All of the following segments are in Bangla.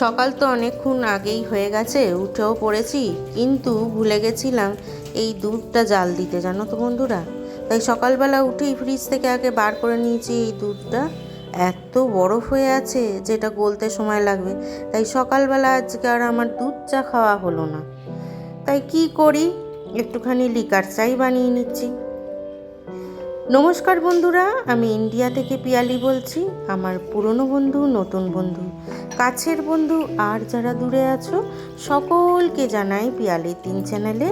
সকাল তো অনেকক্ষণ আগেই হয়ে গেছে, উঠেও পড়েছি, কিন্তু ভুলে গেছিলাম এই দুধটা জাল দিতে, জানো তো বন্ধুরা? তাই সকালবেলা উঠেই ফ্রিজ থেকে আগে বার করে নিয়েছি এই দুধটা। এত বরফ হয়ে আছে, যেটা গলতে সময় লাগবে। তাই সকালবেলা আজকে আর আমার দুধ চা খাওয়া হলো না। তাই কি করি? একটুখানি লিকার চাই বানিয়ে নিচ্ছি। নমস্কার বন্ধুরা, আমি ইন্ডিয়া থেকে পিয়ালি বলছি, আমার পুরনো বন্ধু, নতুন বন্ধু। কাছের বন্ধু আর যারা দূরে আছো, সকলকে জানাই পিয়ালি তিন চ্যানেলে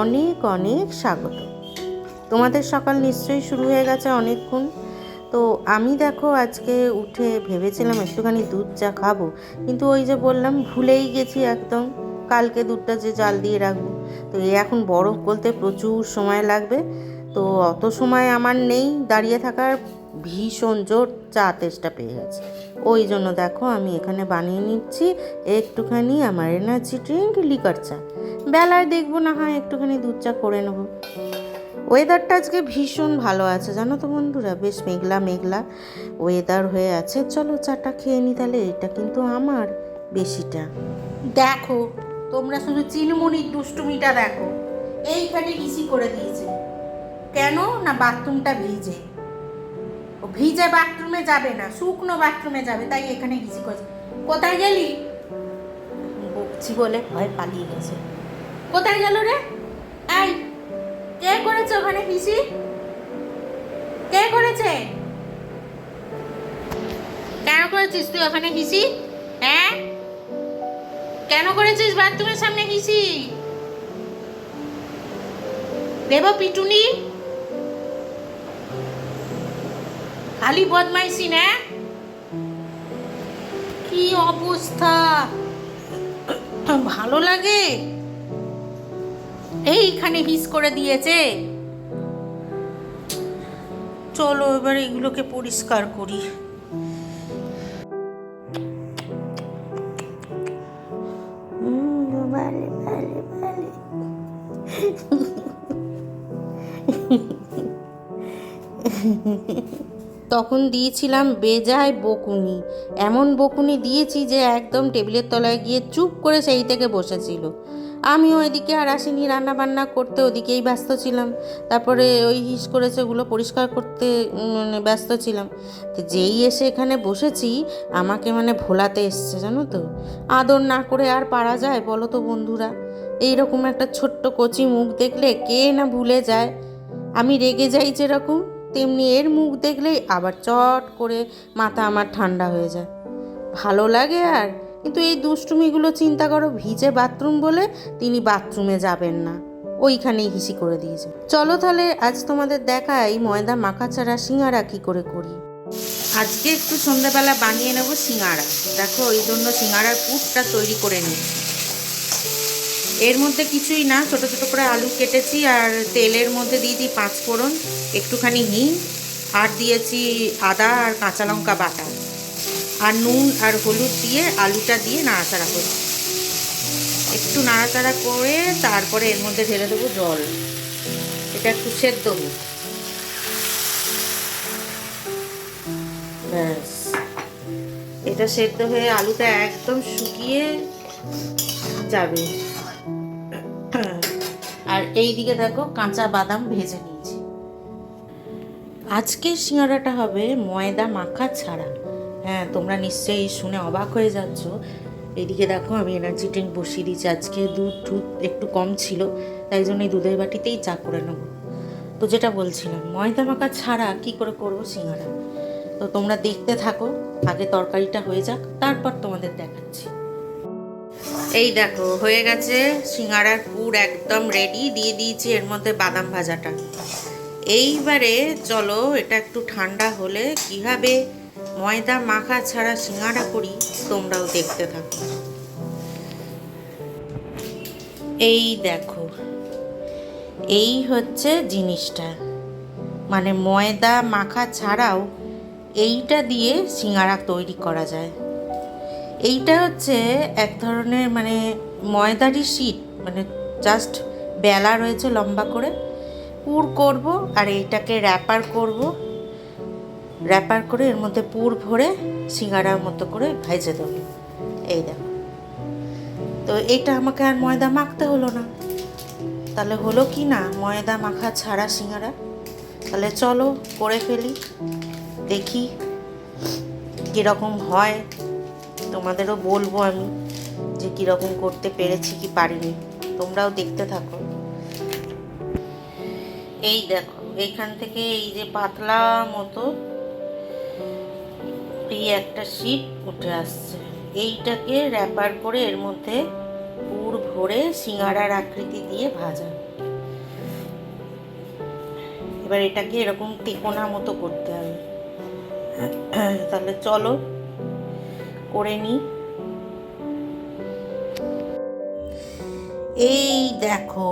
অনেক অনেক স্বাগত। তোমাদের সকাল নিশ্চয়ই শুরু হয়ে গেছে অনেকক্ষণ। তো আমি দেখো, আজকে উঠে ভেবেছিলাম একটুখানি দুধ চা খাব, কিন্তু ওই যে বললাম, ভুলেই গেছি একদম। কালকে দুধটা যে জাল দিয়ে রাখব। তো এই এখন বরফ গলতে প্রচুর সময় লাগবে। তো অত সময় আমার নেই, দাঁড়িয়ে থাকার ভীষণ জোর চা তেষ্টা পেয়ে গেছে। ওই জন্য দেখো আমি এখানে বানিয়ে নিচ্ছি একটুখানি আমার এনার্জি ড্রিঙ্ক লিকার চা। বেলায় দেখব না হয় একটুখানি দুধ চা করে নেব। ওয়েদারটা আজকে ভীষণ ভালো আছে, জানো তো বন্ধুরা? বেশ মেঘলা মেঘলা ওয়েদার হয়ে আছে। চলো চাটা খেয়ে নি তাহলে, এটা কিন্তু আমার বেশিটা। দেখো, তোমরা শুধু চিনমুনির দুষ্টুমিটা দেখো। এইখানে ইসি করে দিয়েছে? কেন না বাথরুমটা ভিজে? ও ভিজে বাথরুমে যাবে না শুকনো বাথরুমে যাবে তাই এখানে ঘিসি করেছে কোথায় গেলি? বকছি বলে ভয় পালিয়ে গেছে। কোথায় গেল রে? এই কে করেছে ওখানে পিসি? কে করেছে? কেন করেছিস তুই ওখানে পিসি? হ্যাঁ? কেন করেছিস বাথরুমের সামনে পিসি? দেব পিটুনি? খালি বদমাইশি, না? কি অবস্থা? ভালো লাগে? এইখানে হিস করে দিয়েছে। চলো এবার এগুলোকে পরিষ্কার করি। তখন দিয়েছিলাম বেজায় বকুনি। এমন বকুনি দিয়েছি যে একদম টেবিলের তলায় গিয়ে চুপ করে সেই থেকে বসেছিল। আমিও এদিকে আর আসিনি রান্না বান্না করতে ওদিকেই ব্যস্ত ছিলাম। তারপরে ওই হিস করেছে ওগুলো পরিষ্কার করতে মানে ব্যস্ত ছিলাম। তো যেই এসে এখানে বসেছি, আমাকে মানে ভোলাতে এসছে, জানো তো? আদর না করে আর পারা যায় বলো তো বন্ধুরা? এইরকম একটা ছোট্ট কচি মুখ দেখলে কে না ভুলে যায়? আমি রেগে যাই যেরকম। তেমনি এর মুখ দেখলেই আবার চট করে মাথা আমার ঠান্ডা হয়ে যায়। ভালো লাগে আর, কিন্তু এই দুষ্টুমিগুলো চিন্তা করো, ভিজে বাথরুম বলে তিনি বাথরুমে যাবেন না। ওইখানেই হিসি করে দিয়েছে। চলো তাহলে আজ তোমাদের দেখাই ময়দা মাখা ছাড়া সিঙ্গারা কী করে করি। আজকে একটু সন্ধ্যাবেলা বানিয়ে নেব সিঙ্গারা। দেখো ওই জন্য সিঙ্গারার পুরটা তৈরি করে নিচ্ছি এর মধ্যে কিছুই না, ছোট ছোট করে আলু কেটেছি আর তেলের মধ্যে দিয়ে দিই পাঁচ ফোড়ন, একটুখানি হিং, আর দিয়েছি আদা আর কাঁচা লঙ্কা বাটা। আর নুন আর হলুদ দিয়ে আলুটা দিয়ে নাড়াচাড়া করি। একটু নাড়াচাড়া করে তারপরে এর মধ্যে ঢেলে দেবো জল। এটা একটু সেদ্ধ হোক। ব্যাস। এটা সেদ্ধ হয়ে আলুটা একদম শুকিয়ে যাবে। আর এই দিকে দেখো কাঁচা বাদাম ভেজে নিয়েছি। আজকের সিঙ্গারাটা হবে ময়দা মাখা ছাড়া। হ্যাঁ তোমরা নিশ্চয়ই শুনে অবাক হয়ে যাচ্ছ। এদিকে দেখো আমি এনার্জি ড্রিঙ্ক বসিয়ে দিয়েছি। আজকে দুধ টুধ একটু কম ছিল, তাই জন্য এই দুধের বাটিতেই চা করে নেব। তো যেটা বলছিলাম, ময়দা মাখা ছাড়া কি করে করব সিঙ্গারা? তো তোমরা দেখতে থাকো, আগে তরকারিটা হয়ে যাক, তারপর তোমাদের দেখাচ্ছি। এই দেখো, হয়ে গেছে সিঙ্গারার পুর একদম রেডি দিয়ে দিয়েছি এর মধ্যে বাদাম ভাজাটা। এইবারে চলো, এটা একটু ঠান্ডা হলে কীভাবে ময়দা মাখা ছাড়া সিঙ্গারা করি, তোমরাও দেখতে থাকো। এই দেখো, এই হচ্ছে জিনিসটা। মানে ময়দা মাখা ছাড়াও এইটা দিয়ে সিঙ্গারা তৈরি করা যায়। এইটা হচ্ছে এক ধরনের মানে ময়দারই শীট মানে জাস্ট বেলা রয়েছে লম্বা করে। পুর করব আর এইটাকে র্যাপার করব। র্যাপার করে এর মধ্যে পুর ভরে সিঙ্গারার মতো করে ভেজে দেবো। এই দেখো। তো এটা আমাকে আর ময়দা মাখতে হলো না। তাহলে হলো কি না? ময়দা মাখা ছাড়া সিঙ্গারা। তাহলে চলো করে ফেলি, দেখি কীরকম হয়। তোমাদেরও বলব আমি যে কীরকম করতে পেরেছি কি পারিনি। তোমরাও দেখতে থাকো। এই দেখো, এইখান থেকে এই যে পাতলা মতো এই একটা শীট উঠে আসছে। এইটাকে র্যাপার করে এর মধ্যে পুর ভরে সিঙ্গারার আকৃতি দিয়ে ভাজা। এবার এটাকে এরকম তেকোনা মতো করতে হবে। তাহলে চলো করে নিই এই দেখো,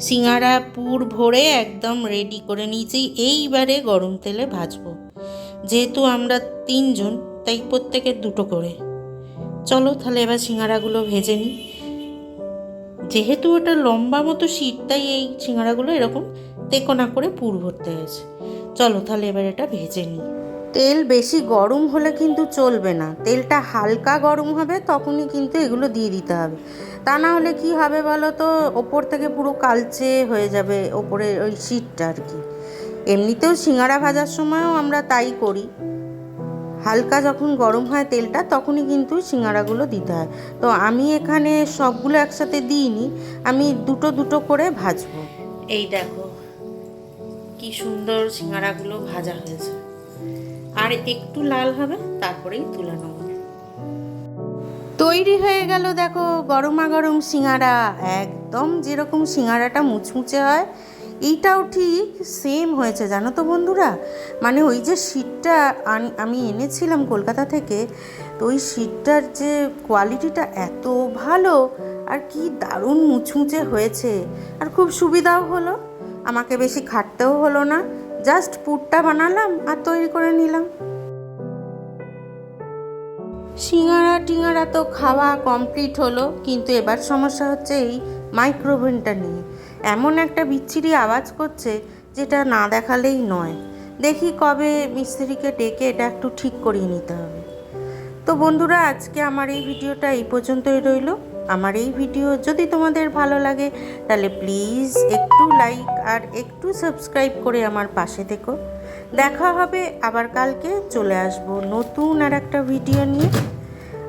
সিঙ্গারা পুর ভরে একদম রেডি করে নিয়েছি। এইবারে গরম তেলে ভাজবো। যেহেতু আমরা তিনজন, তাই প্রত্যেকের দুটো করে। চলো তাহলে এবার সিঙ্গারাগুলো ভেজে নিই। যেহেতু ওটা লম্বা মতো শীত, তাই এই সিঙ্গারাগুলো এরকম তেকোনা করে পুর ভরতে হয়েছে। চলো তাহলে এবার এটা ভেজে নিই। তেল বেশি গরম হলে কিন্তু চলবে না। তেলটা হালকা গরম হবে, তখনই কিন্তু এগুলো দিয়ে দিতে হবে। তা না হলে কী হবে বলো তো? ওপর থেকে পুরো কালচে হয়ে যাবে ওপরে ওই শীতটা আর কি। এমনিতেও সিঙ্গারা ভাজার সময়ও আমরা তাই করি। হালকা যখন গরম হয় তেলটা, তখনই কিন্তু সিঙ্গারাগুলো দিতে হয়। তো আমি এখানে সবগুলো একসাথে দিইনি, আমি দুটো দুটো করে ভাজবো। এই দেখো, কি সুন্দর সিঙ্গারাগুলো ভাজা হয়েছে। আর একটু লাল হবে, তারপরেই তুলে নেব। তৈরি হয়ে গেল দেখো গরমা গরম সিঙ্গারা। একদম যেরকম সিঙ্গারাটা মুচমুচে হয়, এইটাও ঠিক সেম হয়েছে, জানো তো বন্ধুরা? মানে ওই যে শীতটা আমি এনেছিলাম কলকাতা থেকে, তো ওই শীতটার যে কোয়ালিটিটা এত ভালো, আর কি দারুণ মুচমুচে হয়েছে। আর খুব সুবিধাও হলো, আমাকে বেশি খাটতেও হলো না। জাস্ট পুরটা বানালাম আর তৈরি করে নিলাম। সিঙ্গারা টিঙ্গারা তো খাওয়া কমপ্লিট হলো, কিন্তু এবার সমস্যা হচ্ছে এই মাইক্রোওভেনটা নিয়ে। এমন একটা বিচ্ছিরি আওয়াজ করছে যেটা না দেখালেই নয়। দেখি কবে মিস্ত্রিকে ডেকে এটা একটু ঠিক করিয়ে নিতে হবে। তো বন্ধুরা, আজকে আমার এই ভিডিওটা এই পর্যন্তই রইল। আমার এই ভিডিও যদি তোমাদের ভালো লাগে, তাহলে প্লিজ একটু লাইক আর একটু সাবস্ক্রাইব করে আমার পাশে থেকো। দেখা হবে আবার কালকে চলে আসব নতুন আর একটা ভিডিও নিয়ে।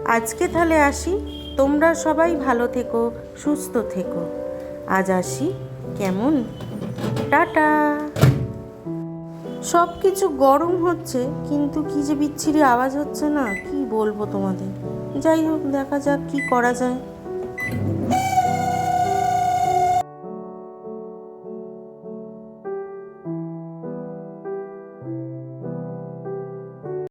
আজকে তাহলে আসি। তোমরা সবাই ভালো থেকো, সুস্থ থেকো। আজ আসি। কেমন? টাটা। সব কিছু গরম হচ্ছে, কিন্তু কি যে বিচ্ছিরি আওয়াজ হচ্ছে না, কি বলব তোমাদের? যাই হোক, দেখা যাক কি করা যায়।